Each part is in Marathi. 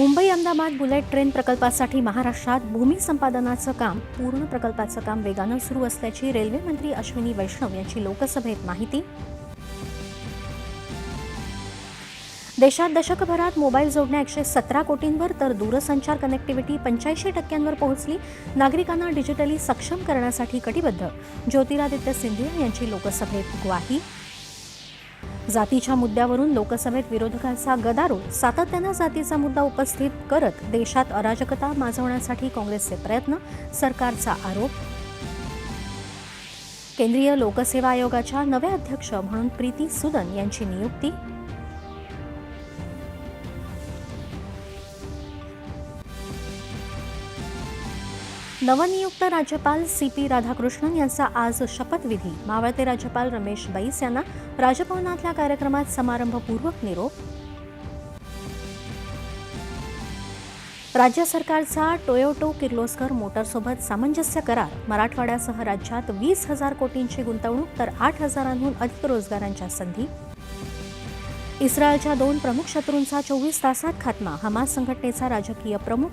मुंबई अहमदाबाद बुलेट ट्रेन प्रकल्पासाठी महाराष्ट्रात भूमी संपादनाचं काम पूर्ण प्रकल्पाचं काम वेगानं सुरू असल्याची रेल्वे मंत्री अश्विनी वैष्णव यांची लोकसभेत माहिती. देशात दशकभरात मोबाईल जोडण्या एकशे सतरा कोटींवर तर दूरसंचार कनेक्टिव्हिटी पंच्याऐंशी टक्क्यांवर पोहोचली नागरिकांना डिजिटली सक्षम करण्यासाठी कटिबद्ध. ज्योतिरादित्य सिंधिया यांची लोकसभेत ग्वाही. जातीच्या मुद्द्यावरून लोकसभेत विरोधकांचा गदारोळ. सातत्यानं जातीचा मुद्दा उपस्थित करत देशात अराजकता माजवण्यासाठी काँग्रेसचे प्रयत्न सरकारचा आरोप. केंद्रीय लोकसेवा आयोगाच्या नव्या अध्यक्ष म्हणून प्रीती सुदन यांची नियुक्ती. नवनियुक्त राज्यपाल सी पी राधाकृष्णन यांचा आज शपथविधी. मावळते राज्यपाल रमेश बैस यांना राजभवनातल्या कार्यक्रमात समारंभपूर्वक निरोप. राज्य सरकारचा टोयोटो किर्लोस्कर मोटरसोबत सामंजस्य करार. मराठवाड्यासह राज्यात वीस हजार कोटींची गुंतवणूक तर आठ हजारांहून अधिक रोजगारांच्या संधी. इस्रायलच्या दोन प्रमुख शत्रूंचा चोवीस तासात खात्मा. हमास संघटनेचा राजकीय प्रमुख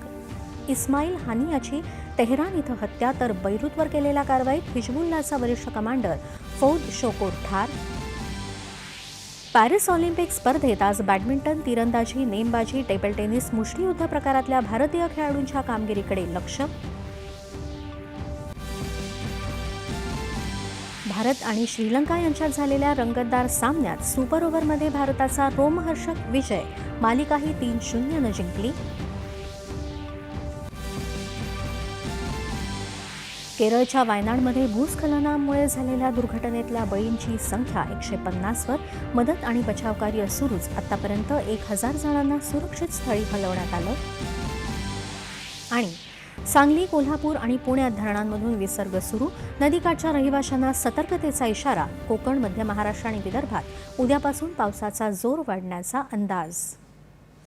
इस्माईल हानी याची तेहरान इथं हत्या तर बैरूतवर केलेल्या कारवाईत हिजबुल्लाचा वरिष्ठ कमांडर फौद शोकोर ठार. पॅरिस ऑलिम्पिक स्पर्धेत आज बॅडमिंटन तिरंदाजी नेमबाजी टेबल टेनिस मुष्टीयुद्ध प्रकारातल्या भारतीय खेळाडूंच्या कामगिरीकडे लक्ष. भारत आणि श्रीलंका यांच्यात झालेल्या रंगतदार सामन्यात सुपर ओव्हरमध्ये भारताचा रोमहर्षक विजय. मालिकाही तीन शून्यनं जिंकली. केरळच्या वायनाडमध्ये भूस्खलनामुळे झालेल्या दुर्घटनेतल्या बळींची संख्या एकशे पन्नासवर. मदत आणि बचावकार्य सुरूच. आतापर्यंत एक हजार जणांना सुरक्षित स्थळी हलवण्यात आलं. आणि सांगली कोल्हापूर आणि पुण्यात धरणांमधून विसर्ग सुरू. नदीकाठच्या रहिवाशांना सतर्कतेचा इशारा. कोकण मध्य महाराष्ट्र आणि विदर्भात उद्यापासून पावसाचा जोर वाढण्याचा अंदाज.